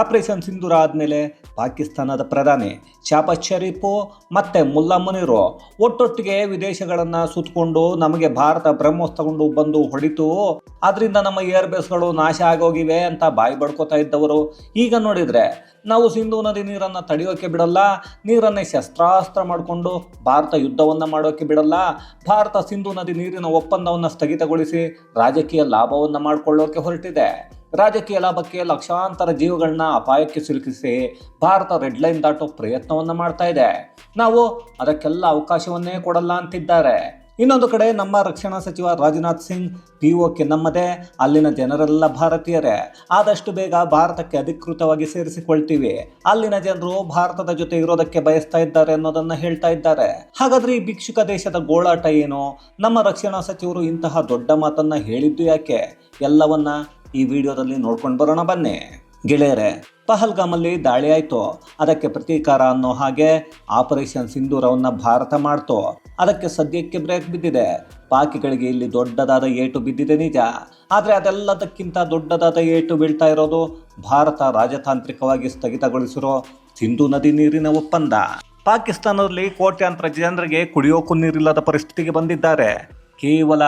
Operation ಸಿಂಧೂರ ಆದಮೇಲೆ ಪಾಕಿಸ್ತಾನದ ಪ್ರಧಾನಿ ಶಾಬಾಜ್ ಶರೀಫು ಮತ್ತು ಮುಲ್ಲಾ ಮುನೀರು ಒಟ್ಟೊಟ್ಟಿಗೆ ವಿದೇಶಗಳನ್ನು ಸುತ್ತಕೊಂಡು ನಮಗೆ ಭಾರತ ಬ್ರಹ್ಮೋಸ್ ತಗೊಂಡು ಬಂದು ಹೊಡಿತು. ಅದರಿಂದ ನಮ್ಮ ಏರ್ ಬೇಸ್ಗಳು ನಾಶ ಆಗೋಗಿವೆ ಅಂತ ಬಾಯಿ ಬಡ್ಕೋತಾ ಇದ್ದವರು. ಈಗ ನೋಡಿದರೆ ನಾವು ಸಿಂಧೂ ನದಿ ನೀರನ್ನು ತಡೆಯೋಕೆ ಬಿಡಲ್ಲ, ನೀರನ್ನೇ ಶಸ್ತ್ರಾಸ್ತ್ರ ಮಾಡಿಕೊಂಡು ಭಾರತ ಯುದ್ಧವನ್ನು ಮಾಡೋಕೆ ಬಿಡಲ್ಲ, ಭಾರತ ಸಿಂಧೂ ನದಿ ನೀರಿನ ಒಪ್ಪಂದವನ್ನು ಸ್ಥಗಿತಗೊಳಿಸಿ ರಾಜಕೀಯ ಲಾಭವನ್ನು ಮಾಡಿಕೊಳ್ಳೋಕೆ ಹೊರಟಿದೆ. ರಾಜಕೀಯ ಲಾಭಕ್ಕೆ ಲಕ್ಷಾಂತರ ಜೀವಗಳನ್ನ ಅಪಾಯಕ್ಕೆ ಸಿಲುಕಿಸಿ ಭಾರತ ರೆಡ್ ಲೈನ್ ದಾಟೋ ಪ್ರಯತ್ನವನ್ನ ಮಾಡ್ತಾ ಇದೆ. ನಾವು ಅದಕ್ಕೆಲ್ಲ ಅವಕಾಶವನ್ನೇ ಕೊಡಲ್ಲ ಅಂತಿದ್ದಾರೆ. ಇನ್ನೊಂದು ಕಡೆ ನಮ್ಮ ರಕ್ಷಣಾ ಸಚಿವ ರಾಜನಾಥ್ ಸಿಂಗ್ ಪಿ ಓಕೆ ನಮ್ಮದೇ, ಅಲ್ಲಿನ ಜನರೆಲ್ಲ ಭಾರತೀಯರೇ. ಆದಷ್ಟು ಬೇಗ ಭಾರತಕ್ಕೆ ಅಧಿಕೃತವಾಗಿ ಸೇರಿಸಿಕೊಳ್ತೀವಿ. ಅಲ್ಲಿನ ಜನರು ಭಾರತದ ಜೊತೆ ಇರೋದಕ್ಕೆ ಬಯಸ್ತಾ ಇದ್ದಾರೆ ಅನ್ನೋದನ್ನ ಹೇಳ್ತಾ ಇದ್ದಾರೆ. ಹಾಗಾದ್ರೆ ಈ ಭಿಕ್ಷುಕ ದೇಶದ ಗೋಳಾಟ ಏನು? ನಮ್ಮ ರಕ್ಷಣಾ ಸಚಿವರು ಇಂತಹ ದೊಡ್ಡ ಮಾತನ್ನ ಹೇಳಿದ್ದು ಯಾಕೆ? ಎಲ್ಲವನ್ನ ಈ ವಿಡಿಯೋದಲ್ಲಿ ನೋಡ್ಕೊಂಡು ಬರೋಣ ಬನ್ನಿ. ಗೆಳೆಯರೆ, ಪಹಲ್ಗಾಮಲ್ಲಿ ದಾಳಿ ಆಯಿತು. ಅದಕ್ಕೆ ಪ್ರತೀಕಾರ ಅನ್ನೋ ಹಾಗೆ ಆಪರೇಷನ್ ಸಿಂಧೂರವನ್ನು ಭಾರತ ಮಾಡ್ತು. ಅದಕ್ಕೆ ಸದ್ಯಕ್ಕೆ ಬ್ರೇಕ್ ಬಿದ್ದಿದೆ. ಪಾಕಿಗಳಿಗೆ ಇಲ್ಲಿ ದೊಡ್ಡದಾದ ಏಟು ಬಿದ್ದಿದೆ ನಿಜ. ಆದರೆ ಅದೆಲ್ಲದಕ್ಕಿಂತ ದೊಡ್ಡದಾದ ಏಟು ಬೀಳ್ತಾ ಇರೋದು ಭಾರತ ರಾಜತಾಂತ್ರಿಕವಾಗಿ ಸ್ಥಗಿತಗೊಳಿಸಿರೋ ಸಿಂಧೂ ನದಿ ನೀರಿನ ಒಪ್ಪಂದ. ಪಾಕಿಸ್ತಾನದಲ್ಲಿ ಕೋಟ್ಯಾಂತರ ಜನರಿಗೆ ಕುಡಿಯೋಕು ನೀರಿಲ್ಲದ ಪರಿಸ್ಥಿತಿಗೆ ಬಂದಿದ್ದಾರೆ. ಕೇವಲ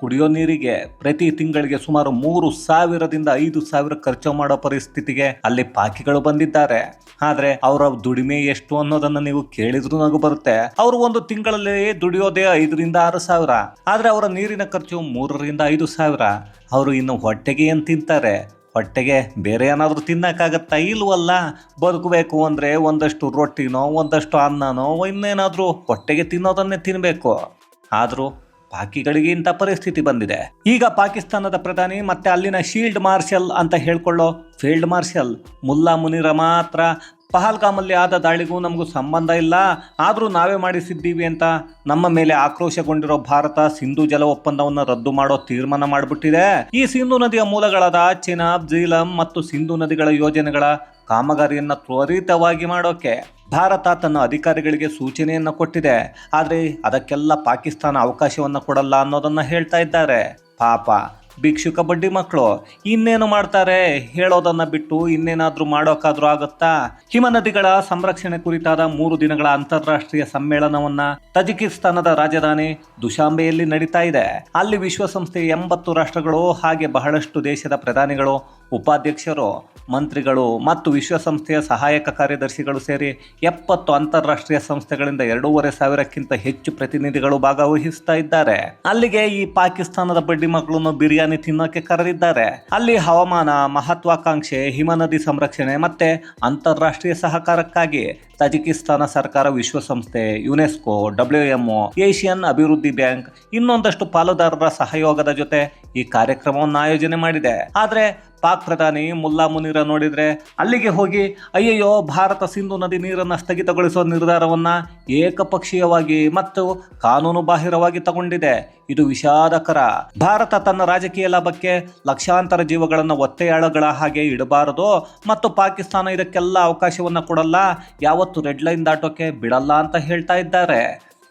ಕುಡಿಯೋ ನೀರಿಗೆ ಪ್ರತಿ ತಿಂಗಳಿಗೆ ಸುಮಾರು ಮೂರು ಸಾವಿರದಿಂದ ಐದು ಸಾವಿರ ಖರ್ಚು ಮಾಡೋ ಪರಿಸ್ಥಿತಿಗೆ ಅಲ್ಲಿ ಪಾಕಿಗಳು ಬಂದಿದ್ದಾರೆ. ಆದ್ರೆ ಅವರ ದುಡಿಮೆ ಎಷ್ಟು ಅನ್ನೋದನ್ನ ನೀವು ಕೇಳಿದ್ರು ನಗು ಬರುತ್ತೆ. ಅವರು ಒಂದು ತಿಂಗಳಲ್ಲಿ ದುಡಿಯೋದೇ ಐದರಿಂದ ಆರು ಸಾವಿರ. ಆದ್ರೆ ಅವರ ನೀರಿನ ಖರ್ಚು ಮೂರರಿಂದ ಐದು ಸಾವಿರ. ಅವರು ಇನ್ನು ಹೊಟ್ಟೆಗೆ ಏನು ತಿಂತಾರೆ? ಹೊಟ್ಟೆಗೆ ಬೇರೆ ಏನಾದರೂ ತಿನ್ನಕ್ಕಾಗತ್ತಾ? ಇಲ್ವಲ್ಲ. ಬದುಕಬೇಕು ಅಂದರೆ ಒಂದಷ್ಟು ರೊಟ್ಟಿನೋ, ಒಂದಷ್ಟು ಅನ್ನನೋ, ಇನ್ನೇನಾದರೂ ಹೊಟ್ಟೆಗೆ ತಿನ್ನೋದನ್ನೇ ತಿನ್ನಬೇಕು ಆದರೂ ಪಾಕಿಗಳಿಗೆ ಇಂಥ ಪರಿಸ್ಥಿತಿ ಬಂದಿದೆ. ಈಗ ಪಾಕಿಸ್ತಾನದ ಪ್ರಧಾನಿ ಮತ್ತೆ ಅಲ್ಲಿನ ಶೀಲ್ಡ್ ಮಾರ್ಷಲ್ ಅಂತ ಹೇಳ್ಕೊಳ್ಳೋ ಫೀಲ್ಡ್ ಮಾರ್ಷಲ್ ಮುಲ್ಲಾ ಮುನಿರ ಮಾತ್ರ ಪಹಲ್ಗಾಮಲ್ಲಿ ಆದ ದಾಳಿಗೂ ನಮಗೂ ಸಂಬಂಧ ಇಲ್ಲ. ಆದರೂ ನಾವೇ ಮಾಡಿಸಿದ್ದೀವಿ ಅಂತ ನಮ್ಮ ಮೇಲೆ ಆಕ್ರೋಶಗೊಂಡಿರೋ ಭಾರತ ಸಿಂಧು ಜಲ ಒಪ್ಪಂದವನ್ನು ರದ್ದು ಮಾಡೋ ತೀರ್ಮಾನ ಮಾಡಿಬಿಟ್ಟಿದೆ. ಈ ಸಿಂಧು ನದಿಯ ಮೂಲಗಳಾದ ಚಿನಾಬ್ ಜೀಲಂ ಮತ್ತು ಸಿಂಧು ನದಿಗಳ ಯೋಜನೆಗಳ ಕಾಮಗಾರಿಯನ್ನು ತ್ವರಿತವಾಗಿ ಮಾಡೋಕೆ ಭಾರತ ತನ್ನ ಅಧಿಕಾರಿಗಳಿಗೆ ಸೂಚನೆಯನ್ನು ಕೊಟ್ಟಿದೆ. ಆದರೆ ಅದಕ್ಕೆಲ್ಲ ಪಾಕಿಸ್ತಾನ ಅವಕಾಶವನ್ನು ಕೊಡಲ್ಲ ಅನ್ನೋದನ್ನ ಹೇಳ್ತಾ ಇದ್ದಾರೆ. ಪಾಪ, ಭಿಕ್ಷುಕ ಕಬಡ್ಡಿ ಮಕ್ಕಳು ಇನ್ನೇನು ಮಾಡ್ತಾರೆ? ಹೇಳೋದನ್ನ ಬಿಟ್ಟು ಇನ್ನೇನಾದ್ರೂ ಮಾಡೋಕ್ಕಾದ್ರೂ ಆಗುತ್ತಾ? ಹಿಮ ನದಿಗಳ ಸಂರಕ್ಷಣೆ ಕುರಿತಾದ ಮೂರು ದಿನಗಳ ಅಂತಾರಾಷ್ಟ್ರೀಯ ಸಮ್ಮೇಳನವನ್ನ ತಜಿಕಿಸ್ತಾನದ ರಾಜಧಾನಿ ದುಶಾಂಬೆಯಲ್ಲಿ ನಡೀತಾ ಇದೆ. ಅಲ್ಲಿ ವಿಶ್ವಸಂಸ್ಥೆಯ ಎಂಬತ್ತು ರಾಷ್ಟ್ರಗಳು ಹಾಗೆ ಬಹಳಷ್ಟು ದೇಶದ ಪ್ರಧಾನಿಗಳು ಉಪಾಧ್ಯಕ್ಷರು, ಮಂತ್ರಿಗಳು ಮತ್ತು ವಿಶ್ವಸಂಸ್ಥೆಯ ಸಹಾಯಕ ಕಾರ್ಯದರ್ಶಿಗಳು ಸೇರಿ ಎಪ್ಪತ್ತು ಅಂತಾರಾಷ್ಟ್ರೀಯ ಸಂಸ್ಥೆಗಳಿಂದ ಎರಡೂವರೆ ಸಾವಿರಕ್ಕಿಂತ ಹೆಚ್ಚು ಪ್ರತಿನಿಧಿಗಳು ಭಾಗವಹಿಸ್ತಾ ಇದ್ದಾರೆ. ಅಲ್ಲಿಗೆ ಈ ಪಾಕಿಸ್ತಾನದ ಬಡ್ಡಿ ಮಕ್ಕಳನ್ನು ಬಿರಿಯಾನಿ ತಿನ್ನೋಕೆ ಕರೆದಿದ್ದಾರೆ. ಅಲ್ಲಿ ಹವಾಮಾನ ಮಹತ್ವಾಕಾಂಕ್ಷೆ, ಹಿಮನದಿ ಸಂರಕ್ಷಣೆ ಮತ್ತೆ ಅಂತಾರಾಷ್ಟ್ರೀಯ ಸಹಕಾರಕ್ಕಾಗಿ ತಜಿಕಿಸ್ತಾನ ಸರ್ಕಾರ, ವಿಶ್ವಸಂಸ್ಥೆ, ಯುನೆಸ್ಕೋ ಡಬ್ಲ್ಯೂಎಂಒ ಏಷಿಯನ್ ಅಭಿವೃದ್ಧಿ ಬ್ಯಾಂಕ್ ಇನ್ನೊಂದಷ್ಟು ಪಾಲುದಾರರ ಸಹಯೋಗದ ಜೊತೆ ಈ ಕಾರ್ಯಕ್ರಮವನ್ನು ಆಯೋಜನೆ ಮಾಡಿದೆ. ಆದ್ರೆ ಪಾಕ್ ಪ್ರಧಾನಿ ಮುಲ್ಲಾ ಮುನೀರ ನೋಡಿದ್ರೆ ಅಲ್ಲಿಗೆ ಹೋಗಿ, ಅಯ್ಯಯ್ಯೋ, ಭಾರತ ಸಿಂಧು ನದಿ ನೀರನ್ನು ಸ್ಥಗಿತಗೊಳಿಸುವ ನಿರ್ಧಾರವನ್ನು ಏಕಪಕ್ಷೀಯವಾಗಿ ಮತ್ತು ಕಾನೂನು ಬಾಹಿರವಾಗಿ ತಗೊಂಡಿದೆ. ಇದು ವಿಷಾದಕರ. ಭಾರತ ತನ್ನ ರಾಜಕೀಯ ಲಾಭಕ್ಕೆ ಲಕ್ಷಾಂತರ ಜೀವಗಳನ್ನು ಒತ್ತೆಯಾಳಗಳ ಹಾಗೆ ಇಡಬಾರದು ಮತ್ತು ಪಾಕಿಸ್ತಾನ ಇದಕ್ಕೆಲ್ಲ ಅವಕಾಶವನ್ನು ಕೊಡಲ್ಲ. ಯಾವತ್ತು ರೆಡ್ ಲೈನ್ ದಾಟೋಕೆ ಬಿಡಲ್ಲ ಅಂತ ಹೇಳ್ತಾ ಇದ್ದಾರೆ.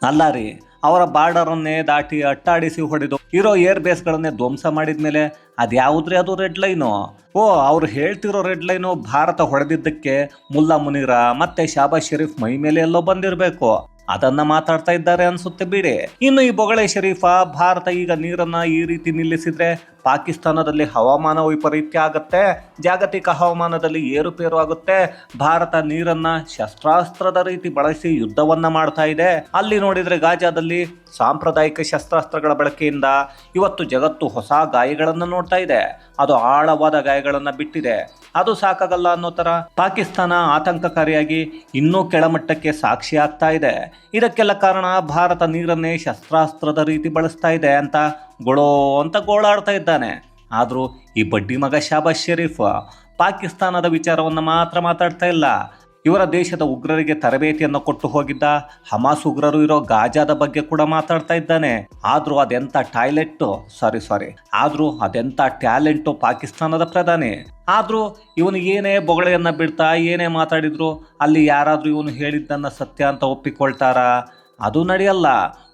ಅಲ್ಲ ರೀ ಅವರ ಬಾರ್ಡರನ್ನೇ ದಾಟಿ ಅಟ್ಟಾಡಿಸಿ ಹೊಡೆದು ಇರೋ ಏರ್ ಬೇಸ್ಗಳನ್ನೇ ಧ್ವಂಸ ಮಾಡಿದ್ಮೇಲೆ ಅದ್ಯಾವುದ್ರಿ ಅದು ರೆಡ್ ಲೈನು? ಓ, ಅವ್ರು ಹೇಳ್ತಿರೋ ರೆಡ್ ಲೈನು ಭಾರತ ಹೊಡೆದಿದ್ದಕ್ಕೆ ಮುಲ್ಲಾ ಮುನೀರ ಮತ್ತೆ ಶಾಬಾಜ್ ಶರೀಫ್ ಮೈ ಮೇಲೆ ಎಲ್ಲೋ ಬಂದಿರಬೇಕು. ಅದನ್ನ ಮಾತಾಡ್ತಾ ಇದ್ದಾರೆ ಅನ್ಸುತ್ತೆ ಬಿಡಿ. ಇನ್ನು ಈ ಬೊಗಳೆ ಶರೀಫ, ಭಾರತ ಈಗ ನೀರನ್ನ ಈ ರೀತಿ ನಿಲ್ಲಿಸಿದ್ರೆ ಪಾಕಿಸ್ತಾನದಲ್ಲಿ ಹವಾಮಾನ ವೈಪರೀತ್ಯ ಆಗುತ್ತೆ, ಜಾಗತಿಕ ಹವಾಮಾನದಲ್ಲಿ ಏರುಪೇರು ಆಗುತ್ತೆ. ಭಾರತ ನೀರನ್ನ ಶಸ್ತ್ರಾಸ್ತ್ರದ ರೀತಿ ಬಳಸಿ ಯುದ್ಧವನ್ನ ಮಾಡ್ತಾ ಇದೆ. ಅಲ್ಲಿ ನೋಡಿದ್ರೆ ಗಾಜಾದಲ್ಲಿ ಸಾಂಪ್ರದಾಯಿಕ ಶಸ್ತ್ರಾಸ್ತ್ರಗಳ ಬಳಕೆಯಿಂದ ಇವತ್ತು ಜಗತ್ತು ಹೊಸ ಗಾಯಗಳನ್ನು ನೋಡ್ತಾ ಇದೆ. ಅದು ಆಳವಾದ ಗಾಯಗಳನ್ನು ಬಿಟ್ಟಿದೆ. ಅದು ಸಾಕಾಗಲ್ಲ ಅನ್ನೋ ಥರ ಪಾಕಿಸ್ತಾನ ಆತಂಕಕಾರಿಯಾಗಿ ಇನ್ನೂ ಕೆಳಮಟ್ಟಕ್ಕೆ ಸಾಕ್ಷಿ ಆಗ್ತಾ ಇದೆ. ಇದಕ್ಕೆಲ್ಲ ಕಾರಣ ಭಾರತ ನೀರನ್ನೇ ಶಸ್ತ್ರಾಸ್ತ್ರದ ರೀತಿ ಬಳಸ್ತಾ ಇದೆ ಅಂತ ಗೊಳೋ ಅಂತ ಗೋಳಾಡ್ತಾ ಇದ್ದಾನೆ. ಆದರೂ ಈ ಬಡ್ಡಿ ಮಗ ಶಾಬಾಜ್ ಶರೀಫ್ ಪಾಕಿಸ್ತಾನದ ವಿಚಾರವನ್ನು ಮಾತ್ರ ಮಾತಾಡ್ತಾ ಇಲ್ಲ. ಇವರ ದೇಶದ ಉಗ್ರರಿಗೆ ತರಬೇತಿಯನ್ನು ಕೊಟ್ಟು ಹೋಗಿದ್ದ ಹಮಾಸ್ ಉಗ್ರರು ಇರೋ ಗಾಜಾದ ಬಗ್ಗೆ ಕೂಡ ಮಾತಾಡ್ತಾ ಇದ್ದಾನೆ. ಆದರೂ ಅದೆಂತ ಟಾಯ್ಲೆಟ್? ಸಾರಿ ಸಾರಿ. ಆದರೂ ಅದೆಂತ ಟ್ಯಾಲೆಂಟು ಪಾಕಿಸ್ತಾನದ ಪ್ರಧಾನಿ? ಆದರೂ ಇವನು ಏನೇ ಬೊಗಳೆಯನ್ನು ಬಿಡ್ತಾ ಏನೇ ಮಾತಾಡಿದ್ರು ಅಲ್ಲಿ ಯಾರಾದರೂ ಇವನು ಹೇಳಿದ್ದನ್ನ ಸತ್ಯ ಅಂತ ಒಪ್ಪಿಕೊಳ್ತಾರಾ? ಅದು ನಡೆಯಲ್ಲ.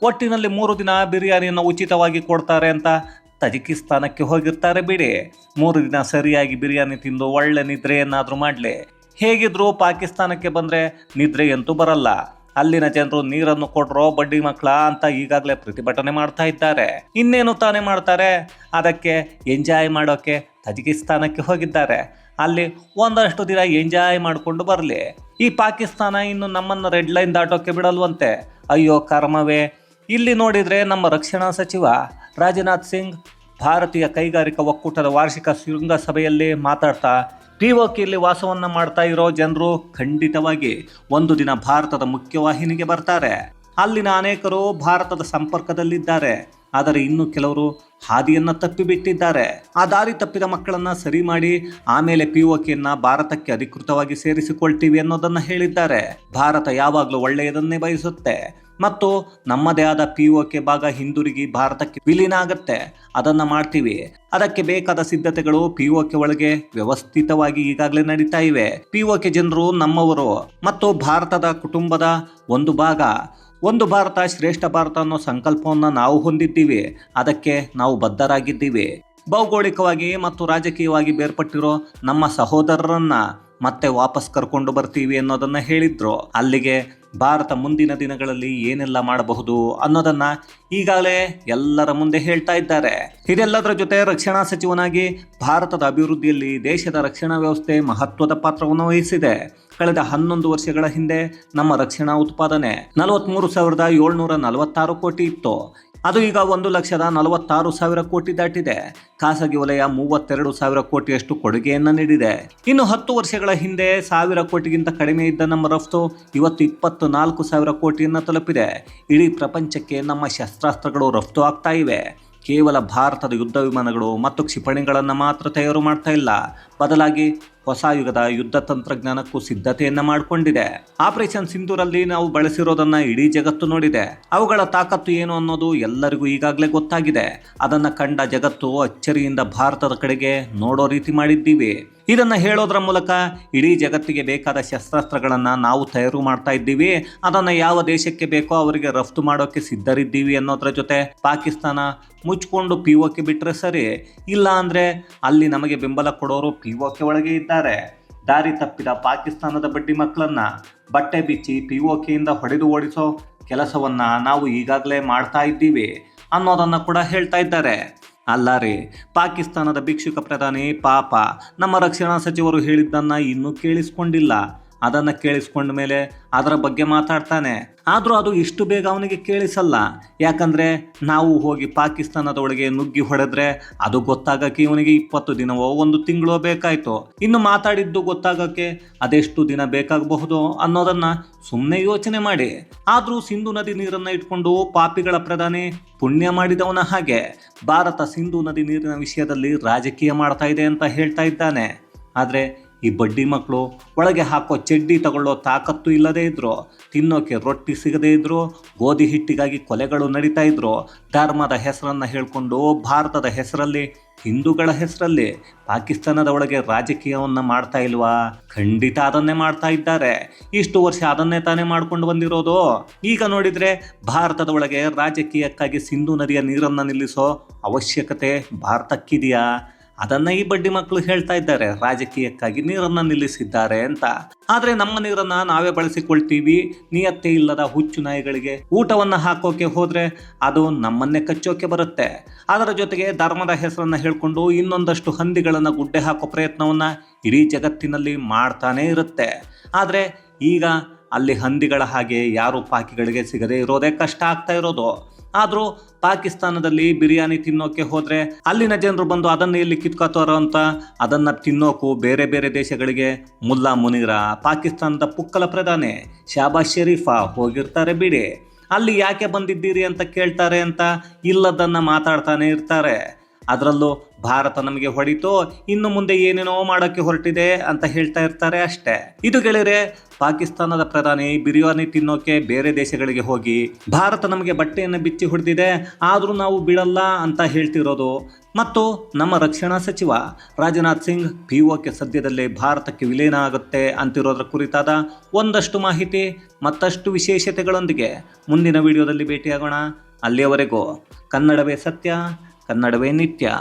ಒಟ್ಟಿನಲ್ಲಿ ಮೂರು ದಿನ ಬಿರಿಯಾನಿಯನ್ನು ಉಚಿತವಾಗಿ ಕೊಡ್ತಾರೆ ಅಂತ ತಜಿಕಿಸ್ತಾನಕ್ಕೆ ಹೋಗಿರ್ತಾರೆ ಬಿಡಿ. ಮೂರು ದಿನ ಸರಿಯಾಗಿ ಬಿರಿಯಾನಿ ತಿಂದು ಒಳ್ಳೆ ನಿದ್ರೆಯನ್ನಾದರೂ ಮಾಡಲಿ. ಹೇಗಿದ್ರೂ ಪಾಕಿಸ್ತಾನಕ್ಕೆ ಬಂದರೆ ನಿದ್ರೆಯಂತೂ ಬರಲ್ಲ. ಅಲ್ಲಿನ ಜನರು ನೀರನ್ನು ಕೊಡ್ರೋ ಬಡ್ಡಿ ಮಕ್ಕಳ ಅಂತ ಈಗಾಗಲೇ ಪ್ರತಿಭಟನೆ ಮಾಡ್ತಾ ಇದ್ದಾರೆ. ಇನ್ನೇನು ತಾನೇ ಮಾಡ್ತಾರೆ? ಅದಕ್ಕೆ ಎಂಜಾಯ್ ಮಾಡೋಕೆ ತಜಿಕಿಸ್ತಾನಕ್ಕೆ ಹೋಗಿದ್ದಾರೆ. ಅಲ್ಲಿ ಒಂದಷ್ಟು ದಿನ ಎಂಜಾಯ್ ಮಾಡಿಕೊಂಡು ಬರಲಿ. ಈ ಪಾಕಿಸ್ತಾನ ಇನ್ನು ನಮ್ಮನ್ನು ರೆಡ್ ಲೈನ್ ದಾಟೋಕೆ ಬಿಡಲ್ವಂತೆ. ಅಯ್ಯೋ, ಕರ್ಮವೇ. ಇಲ್ಲಿ ನೋಡಿದರೆ ನಮ್ಮ ರಕ್ಷಣಾ ಸಚಿವ ರಾಜನಾಥ್ ಸಿಂಗ್ ಭಾರತೀಯ ಕೈಗಾರಿಕಾ ಒಕ್ಕೂಟದ ವಾರ್ಷಿಕ ಶೃಂಗಸಭೆಯಲ್ಲಿ ಮಾತಾಡ್ತಾ ಪಿಒಕೆಯಲ್ಲಿ ವಾಸವನ್ನು ಮಾಡ್ತಾ ಇರೋ ಜನರು ಖಂಡಿತವಾಗಿ ಒಂದು ದಿನ ಭಾರತದ ಮುಖ್ಯವಾಹಿನಿಗೆ ಬರ್ತಾರೆ. ಅಲ್ಲಿನ ಅನೇಕರು ಭಾರತದ ಸಂಪರ್ಕದಲ್ಲಿದ್ದಾರೆ. ಆದರೆ ಇನ್ನು ಕೆಲವರು ಹಾದಿಯನ್ನ ತಪ್ಪಿಬಿಟ್ಟಿದ್ದಾರೆ. ಆ ದಾರಿ ತಪ್ಪಿದ ಮಕ್ಕಳನ್ನ ಸರಿ ಮಾಡಿ ಆಮೇಲೆ ಪಿಒಕೆಯನ್ನ ಭಾರತಕ್ಕೆ ಅಧಿಕೃತವಾಗಿ ಸೇರಿಸಿಕೊಳ್ತೀವಿ ಅನ್ನೋದನ್ನ ಹೇಳಿದ್ದಾರೆ. ಭಾರತ ಯಾವಾಗಲೂ ಒಳ್ಳೆಯದನ್ನೇ ಬಯಸುತ್ತೆ. ಮತ್ತು ನಮ್ಮದೇ ಆದ ಪಿ ಕೆ ಭಾಗ ಹಿಂದಿರುಗಿ ಭಾರತಕ್ಕೆ ವಿಲೀನ ಆಗುತ್ತೆ. ಅದನ್ನ ಮಾಡ್ತೀವಿ. ಅದಕ್ಕೆ ಬೇಕಾದ ಸಿದ್ಧತೆಗಳು ಪಿ ಒಳಗೆ ವ್ಯವಸ್ಥಿತವಾಗಿ ಈಗಾಗಲೇ ನಡೀತಾ ಇವೆ. ಪಿ ಜನರು ನಮ್ಮವರು. ಮತ್ತು ಭಾರತದ ಕುಟುಂಬದ ಒಂದು ಭಾಗ. ಒಂದು ಭಾರತ ಶ್ರೇಷ್ಠ ಭಾರತ ಅನ್ನೋ ಸಂಕಲ್ಪವನ್ನು ನಾವು ಹೊಂದಿದ್ದೀವಿ. ಅದಕ್ಕೆ ನಾವು ಬದ್ಧರಾಗಿದ್ದೀವಿ. ಭೌಗೋಳಿಕವಾಗಿ ಮತ್ತು ರಾಜಕೀಯವಾಗಿ ಬೇರ್ಪಟ್ಟಿರೋ ನಮ್ಮ ಸಹೋದರರನ್ನ ಮತ್ತೆ ವಾಪಸ್ ಕರ್ಕೊಂಡು ಬರ್ತೀವಿ ಅನ್ನೋದನ್ನ ಹೇಳಿದ್ರು. ಅಲ್ಲಿಗೆ ಭಾರತ ಮುಂದಿನ ದಿನಗಳಲ್ಲಿ ಏನೆಲ್ಲ ಮಾಡಬಹುದು ಅನ್ನೋದನ್ನ ಈಗಾಗಲೇ ಎಲ್ಲರ ಮುಂದೆ ಹೇಳ್ತಾ ಇದ್ದಾರೆ. ಇದೆಲ್ಲದರ ಜೊತೆ ರಕ್ಷಣಾ ಸಚಿವನಾಗಿ ಭಾರತದ ಅಭಿವೃದ್ಧಿಯಲ್ಲಿ ದೇಶದ ರಕ್ಷಣಾ ವ್ಯವಸ್ಥೆ ಮಹತ್ವದ ಪಾತ್ರವನ್ನು ವಹಿಸಿದೆ. ಕಳೆದ ಹನ್ನೊಂದು ವರ್ಷಗಳ ಹಿಂದೆ ನಮ್ಮ ರಕ್ಷಣಾ ಉತ್ಪಾದನೆ ನಲವತ್ಮೂರು ಸಾವಿರದ ಏಳ್ನೂರ ನಲವತ್ತಾರು ಕೋಟಿ ಇತ್ತು. ಅದು ಈಗ ಒಂದು ಲಕ್ಷದ ನಲವತ್ತಾರು ಸಾವಿರ ಕೋಟಿ ದಾಟಿದೆ. ಖಾಸಗಿ ವಲಯ ಮೂವತ್ತೆರಡು ಸಾವಿರ ಕೋಟಿಯಷ್ಟು ಕೊಡುಗೆಯನ್ನು ನೀಡಿದೆ. ಇನ್ನು ಹತ್ತು ವರ್ಷಗಳ ಹಿಂದೆ ಸಾವಿರ ಕೋಟಿಗಿಂತ ಕಡಿಮೆ ಇದ್ದ ನಮ್ಮ ರಫ್ತು ಇವತ್ತು ಇಪ್ಪತ್ತು ನಾಲ್ಕು ಸಾವಿರ ಕೋಟಿಯನ್ನು ತಲುಪಿದೆ. ಇಡೀ ಪ್ರಪಂಚಕ್ಕೆ ನಮ್ಮ ಶಸ್ತ್ರಾಸ್ತ್ರಗಳು ರಫ್ತು ಆಗ್ತಾ ಇವೆ. ಕೇವಲ ಭಾರತದ ಯುದ್ಧ ವಿಮಾನಗಳು ಮತ್ತು ಕ್ಷಿಪಣಿಗಳನ್ನು ಮಾತ್ರ ತಯಾರು ಮಾಡ್ತಾ ಇಲ್ಲ. ಬದಲಾಗಿ ಹೊಸ ಯುಗದ ಯುದ್ಧ ತಂತ್ರಜ್ಞಾನಕ್ಕೂ ಸಿದ್ಧತೆಯನ್ನ ಮಾಡಿಕೊಂಡಿದೆ. ಆಪರೇಷನ್ ಸಿಂಧೂರಲ್ಲಿ ನಾವು ಬಳಸಿರೋದನ್ನ ಇಡೀ ಜಗತ್ತು ನೋಡಿದೆ. ಅವುಗಳ ತಾಕತ್ತು ಏನು ಅನ್ನೋದು ಎಲ್ಲರಿಗೂ ಈಗಾಗಲೇ ಗೊತ್ತಾಗಿದೆ. ಅದನ್ನ ಕಂಡ ಜಗತ್ತು ಅಚ್ಚರಿಯಿಂದ ಭಾರತದ ಕಡೆಗೆ ನೋಡೋ ರೀತಿ ಮಾಡಿದ್ದೀವಿ. ಇದನ್ನ ಹೇಳೋದ್ರ ಮೂಲಕ ಇಡೀ ಜಗತ್ತಿಗೆ ಬೇಕಾದ ಶಸ್ತ್ರಾಸ್ತ್ರಗಳನ್ನ ನಾವು ತಯಾರು ಮಾಡ್ತಾ ಇದ್ದೀವಿ. ಅದನ್ನ ಯಾವ ದೇಶಕ್ಕೆ ಬೇಕೋ ಅವರಿಗೆ ರಫ್ತು ಮಾಡೋಕೆ ಸಿದ್ಧರಿದ್ದೀವಿ ಅನ್ನೋದ್ರ ಜೊತೆ ಪಾಕಿಸ್ತಾನ ಮುಚ್ಕೊಂಡು ಪಿ ಓಕೆ ಬಿಟ್ರೆ ಸರಿ. ಇಲ್ಲ ಅಂದ್ರೆ ಅಲ್ಲಿ ನಮಗೆ ಬೆಂಬಲ ಕೊಡೋರು ಪಿ ಓಕೆ ಒಳಗೆ ಇದ್ದಾರೆ. ದಾರಿ ತಪ್ಪಿದ ಪಾಕಿಸ್ತಾನದ ಬಡ್ಡಿ ಮಕ್ಕಳನ್ನ ಬಟ್ಟೆ ಬಿಚ್ಚಿ ಪಿ ಕೆಯಿಂದ ಹೊಡೆದು ಓಡಿಸೋ ಕೆಲಸವನ್ನ ನಾವು ಈಗಾಗಲೇ ಮಾಡ್ತಾ ಇದ್ದೀವಿ ಅನ್ನೋದನ್ನ ಕೂಡ ಹೇಳ್ತಾ ಇದ್ದಾರೆ. ಅಲ್ಲ ರೀ, ಪಾಕಿಸ್ತಾನದ ಭಿಕ್ಷುಕ ಪ್ರಧಾನಿ ಪಾಪ ನಮ್ಮ ರಕ್ಷಣಾ ಸಚಿವರು ಹೇಳಿದ್ದನ್ನ ಇನ್ನೂ ಕೇಳಿಸ್ಕೊಂಡಿಲ್ಲ. ಅದನ್ನ ಕೇಳಿಸ್ಕೊಂಡ ಮೇಲೆ ಅದರ ಬಗ್ಗೆ ಮಾತಾಡ್ತಾನೆ. ಆದರೂ ಅದು ಇಷ್ಟು ಬೇಗ ಅವನಿಗೆ ಕೇಳಿಸಲ್ಲ. ಯಾಕಂದ್ರೆ ನಾವು ಹೋಗಿ ಪಾಕಿಸ್ತಾನದ ಒಳಗೆ ನುಗ್ಗಿ ಹೊಡೆದ್ರೆ ಅದು ಗೊತ್ತಾಗಕ್ಕೆ ಇವನಿಗೆ ಇಪ್ಪತ್ತು ದಿನವೋ ಒಂದು ತಿಂಗಳೋ ಬೇಕಾಯ್ತು. ಇನ್ನು ಮಾತಾಡಿದ್ದು ಗೊತ್ತಾಗಕ್ಕೆ ಅದೆಷ್ಟು ದಿನ ಬೇಕಾಗಬಹುದು ಅನ್ನೋದನ್ನ ಸುಮ್ಮನೆ ಯೋಚನೆ ಮಾಡಿ. ಆದರೂ ಸಿಂಧು ನದಿ ನೀರನ್ನ ಇಟ್ಕೊಂಡು ಪಾಪಿಗಳ ಪ್ರಧಾನಿ ಪುಣ್ಯ ಮಾಡಿದವನ ಹಾಗೆ. ಭಾರತ ಸಿಂಧು ನದಿ ನೀರಿನ ವಿಷಯದಲ್ಲಿ ರಾಜಕೀಯ ಮಾಡ್ತಾ ಇದೆ ಅಂತ ಹೇಳ್ತಾ ಇದ್ದಾನೆ. ಆದರೆ ಈ ಬಡ್ಡಿ ಮಕ್ಕಳು ಒಳಗೆ ಹಾಕೋ ಚಡ್ಡಿ ತಗೊಳ್ಳೋ ತಾಕತ್ತು ಇಲ್ಲದೇ ಇದ್ರು, ತಿನ್ನೋಕೆ ರೊಟ್ಟಿ ಸಿಗದೇ ಇದ್ರು, ಗೋಧಿ ಹಿಟ್ಟಿಗಾಗಿ ಕೊಲೆಗಳು ನಡೀತಾ ಇದ್ರು, ಧರ್ಮದ ಹೆಸರನ್ನು ಹೇಳಿಕೊಂಡು ಭಾರತದ ಹೆಸರಲ್ಲಿ, ಹಿಂದೂಗಳ ಹೆಸರಲ್ಲಿ ಪಾಕಿಸ್ತಾನದ ಒಳಗೆ ರಾಜಕೀಯವನ್ನು ಮಾಡ್ತಾ ಇಲ್ವಾ? ಖಂಡಿತ ಅದನ್ನೇ ಮಾಡ್ತಾ ಇದ್ದಾರೆ. ಇಷ್ಟು ವರ್ಷ ಅದನ್ನೇ ತಾನೇ ಮಾಡ್ಕೊಂಡು ಬಂದಿರೋದು. ಈಗ ನೋಡಿದರೆ ಭಾರತದ ಒಳಗೆ ರಾಜಕೀಯಕ್ಕಾಗಿ ಸಿಂಧು ನದಿಯ ನೀರನ್ನು ನಿಲ್ಲಿಸೋ ಅವಶ್ಯಕತೆ ಭಾರತಕ್ಕಿದೆಯಾ? ಅದನ್ನ ಈ ಬಡ್ಡಿ ಮಕ್ಕಳು ಹೇಳ್ತಾ ಇದ್ದಾರೆ. ರಾಜಕೀಯಕ್ಕಾಗಿ ನೀರನ್ನ ನಿಲ್ಲಿಸಿದ್ದಾರೆ ಅಂತ. ಆದ್ರೆ ನಮ್ಮ ನೀರನ್ನ ನಾವೇ ಬಳಸಿಕೊಳ್ತೀವಿ. ನಿಯತ್ತೆ ಇಲ್ಲದ ಹುಚ್ಚು ನಾಯಿಗಳಿಗೆ ಊಟವನ್ನ ಹಾಕೋಕೆ ಹೋದ್ರೆ ಅದು ನಮ್ಮನ್ನೇ ಕಚ್ಚೋಕೆ ಬರುತ್ತೆ. ಅದರ ಜೊತೆಗೆ ಧರ್ಮದ ಹೆಸರನ್ನ ಹೇಳ್ಕೊಂಡು ಇನ್ನೊಂದಷ್ಟು ಹಂದಿಗಳನ್ನ ಗುಡ್ಡೆ ಹಾಕೋ ಪ್ರಯತ್ನವನ್ನ ಇಡೀ ಜಗತ್ತಿನಲ್ಲಿ ಮಾಡ್ತಾನೇ ಇರುತ್ತೆ. ಆದ್ರೆ ಈಗ ಅಲ್ಲಿ ಹಂದಿಗಳ ಹಾಗೆ ಯಾರು ಪಾಕಿಗಳಿಗೆ ಸಿಗದೆ ಇರೋದೇ ಕಷ್ಟ ಆಗ್ತಾ ಇರೋದು. ಆದರೂ ಪಾಕಿಸ್ತಾನದಲ್ಲಿ ಬಿರಿಯಾನಿ ತಿನ್ನೋಕೆ ಹೋದರೆ ಅಲ್ಲಿನ ಜನರು ಬಂದು ಅದನ್ನ ಇಲ್ಲಿ ಕಿತ್ಕೋತಾರೋ ಅಂತ ಅದನ್ನ ತಿನ್ನೋಕು ಬೇರೆ ಬೇರೆ ದೇಶಗಳಿಗೆ ಮುಲ್ಲಾ ಮುನಿರ, ಪಾಕಿಸ್ತಾನದ ಪುಕ್ಕಲ ಪ್ರಧಾನಿ ಶಾಬಾಜ್ ಶರೀಫಾ ಹೋಗಿರ್ತಾರೆ ಬಿಡಿ. ಅಲ್ಲಿ ಯಾಕೆ ಬಂದಿದ್ದೀರಿ ಅಂತ ಕೇಳ್ತಾರೆ ಅಂತ ಇಲ್ಲದನ್ನ ಮಾತಾಡ್ತಾನೆ ಇರ್ತಾರೆ. ಅದರಲ್ಲೂ ಭಾರತ ನಮಗೆ ಹೊಡಿತು, ಇನ್ನು ಮುಂದೆ ಏನೇನೋ ಮಾಡೋಕ್ಕೆ ಹೊರಟಿದೆ ಅಂತ ಹೇಳ್ತಾ ಇರ್ತಾರೆ ಅಷ್ಟೇ. ಇದು ಗೆಳೆಯರೆ ಪಾಕಿಸ್ತಾನದ ಪ್ರಧಾನಿ ಬಿರಿಯಾನಿ ತಿನ್ನೋಕೆ ಬೇರೆ ದೇಶಗಳಿಗೆ ಹೋಗಿ ಭಾರತ ನಮಗೆ ಬಟ್ಟೆಯನ್ನು ಬಿಚ್ಚಿ ಹೊಡೆದಿದೆ, ಆದರೂ ನಾವು ಬಿಡಲ್ಲ ಅಂತ ಹೇಳ್ತಿರೋದು. ಮತ್ತು ನಮ್ಮ ರಕ್ಷಣಾ ಸಚಿವ ರಾಜನಾಥ್ ಸಿಂಗ್ ಪಿ ಓಕೆ ಸದ್ಯದಲ್ಲೇ ಭಾರತಕ್ಕೆ ವಿಲೀನ ಆಗುತ್ತೆ ಅಂತಿರೋದ್ರ ಕುರಿತಾದ ಒಂದಷ್ಟು ಮಾಹಿತಿ, ಮತ್ತಷ್ಟು ವಿಶೇಷತೆಗಳೊಂದಿಗೆ ಮುಂದಿನ ವಿಡಿಯೋದಲ್ಲಿ ಭೇಟಿಯಾಗೋಣ. ಅಲ್ಲಿಯವರೆಗೂ ಕನ್ನಡವೇ ಸತ್ಯ ಕನ್ನಡವೇ ನಿತ್ಯ.